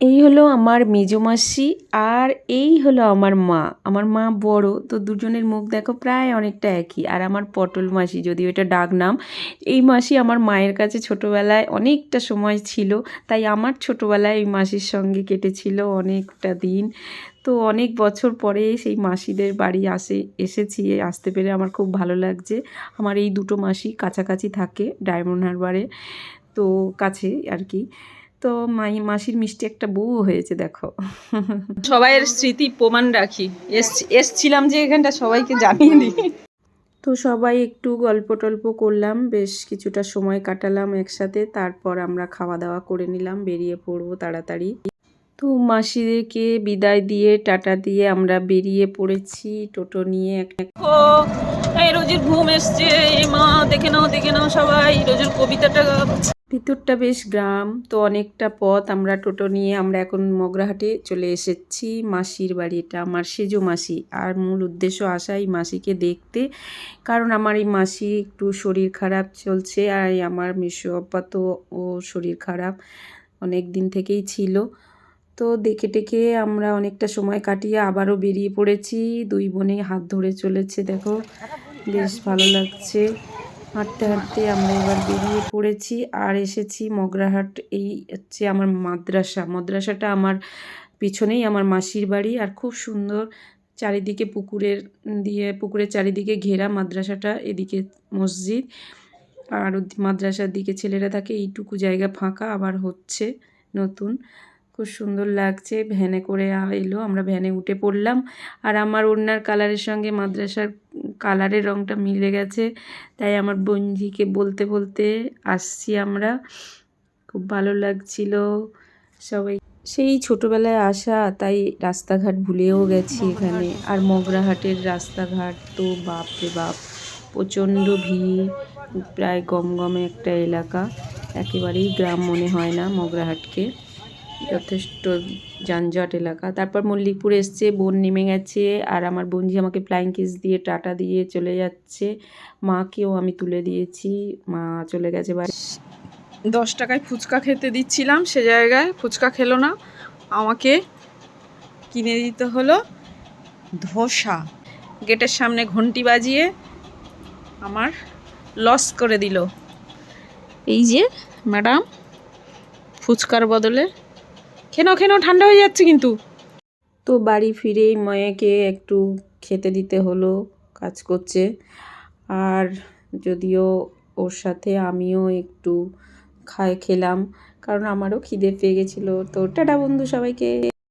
এই হলো আমার মেজো মাসি আর এই হলো আমার মা। আমার মা বড়, তো দুজনের মুখ দেখো প্রায় অনেকটা একই। আর আমার পটল মাসি, যদিও এটা ডাক নাম, এই মাসি আমার মায়ের কাছে ছোটোবেলায় অনেকটা সময় ছিল, তাই আমার ছোটোবেলায় এই মাসির সঙ্গে কেটেছিল অনেকটা দিন। তো অনেক বছর পরে সেই মাসিদের বাড়ি আসে, এসেছি, আসতে পেরে আমার খুব ভালো লাগছে। আমার এই দুটো মাসি কাছাকাছি থাকে ডায়মন্ড হারবারে, তো কাছে আর কি। তো মাই মাসির মিষ্টি একটা বউ হয়েছে দেখো। সবাইয়ের স্মৃতি প্রমাণ রাখি। এস- এসছিলাম যে এখানটা সবাইকে জানিয়ে দিই। তো সবাই একটু গল্প টল্প করলাম বেশ কিছুটা সময় কাটালাম একসাথে তারপর আমরা খাওয়া দাওয়া করে নিলাম বেরিয়ে পড়ব তাড়াতাড়ি। তো মাসিদেরকে বিদায় দিয়ে টাটা দিয়ে আমরা বেরিয়ে পড়েছি টোটো নিয়ে রোজের ঘুম এসছে এই মা দেখে নাও দেখে নাও সবাই রোজের কবিতাটা ভিতরটা বেশ গ্রাম, তো অনেকটা পথ আমরা টোটো নিয়ে আমরা এখন মগরাহাটে চলে এসেছি মাসির বাড়ি। এটা আমার সেজো মাসি। আর মূল উদ্দেশ্য আসা এই মাসিকে দেখতে। কারণ আমার এই মাসি একটু শরীর খারাপ চলছে আর আমার মিশু আপ্পা তো ও শরীর খারাপ, অনেক দিন থেকেই ছিল। তো দেখে টেকে আমরা অনেকটা সময় কাটিয়ে আবারও বেরিয়ে পড়েছি। দুই বোনে হাত ধরে চলেছে, দেখো। বেশ ভালো লাগছে। হাঁটতে হাঁটতে আমরা এবার বেরিয়ে পড়েছি আর এসেছি মগরাহাট। এই হচ্ছে আমার মাদ্রাসা। মাদ্রাসাটা আমার পিছনেই আমার মাসির বাড়ি আর খুব সুন্দর চারিদিকে পুকুরের দিয়ে, পুকুরের চারিদিকে ঘেরা মাদ্রাসাটা, এদিকে মসজিদ। আর মাদ্রাসার দিকে ছেলেরা থাকে, এইটুকু জায়গা ফাঁকা, আবার হচ্ছে নতুন। খুব সুন্দর লাগছে। ভ্যানে করে এলো, আমরা ভ্যানে উঠে পড়লাম। আর আমার ওড়নার কালারের সঙ্গে মাদ্রাসার কালারের রঙটা মিলে গেছে। তাই আমার বঞ্জিকে বলতে বলতে আসছি আমরা। খুব ভালো লাগছিল সবাই। সেই ছোটোবেলায় আসা, তাই রাস্তাঘাট ভুলেও গেছি এখানে। আর মগরাহাটের রাস্তাঘাট তো বাপ রে বাপ, প্রচণ্ড ভিড়, প্রায় গমগমে একটা এলাকা। একেবারেই গ্রাম মনে হয় না মগরাহাটকে। যথেষ্ট যানজট এলাকা। তারপর মল্লিকপুর এসছে, বোন নেমে গেছে আর আমার বোনজি আমাকে ফ্লাইং কিস দিয়ে টাটা দিয়ে চলে যাচ্ছে। মাকেও আমি তুলে দিয়েছি, মা চলে গেছে বাড়ি। দশ টাকায় ফুচকা খেতে দিচ্ছিলাম, সে জায়গায় ফুচকা খেলো না। আমাকে কিনে দিতে হলো ধোসা। গেটের সামনে ঘন্টি বাজিয়ে আমার লস করে দিল। এই যে ম্যাডাম ফুচকার বদলে খেনো খেনো, ঠান্ডা হয়ে যাচ্ছে কিন্তু। তো বাড়ি ফিরেই মায়াকে একটু খেতে দিতে হলো, কাজ করছে। আর যদিও ওর সাথে আমিও একটু খায় খেলাম কারণ আমারও খিদে পেয়ে গেছিল। তো টাটা বন্ধু সবাইকে।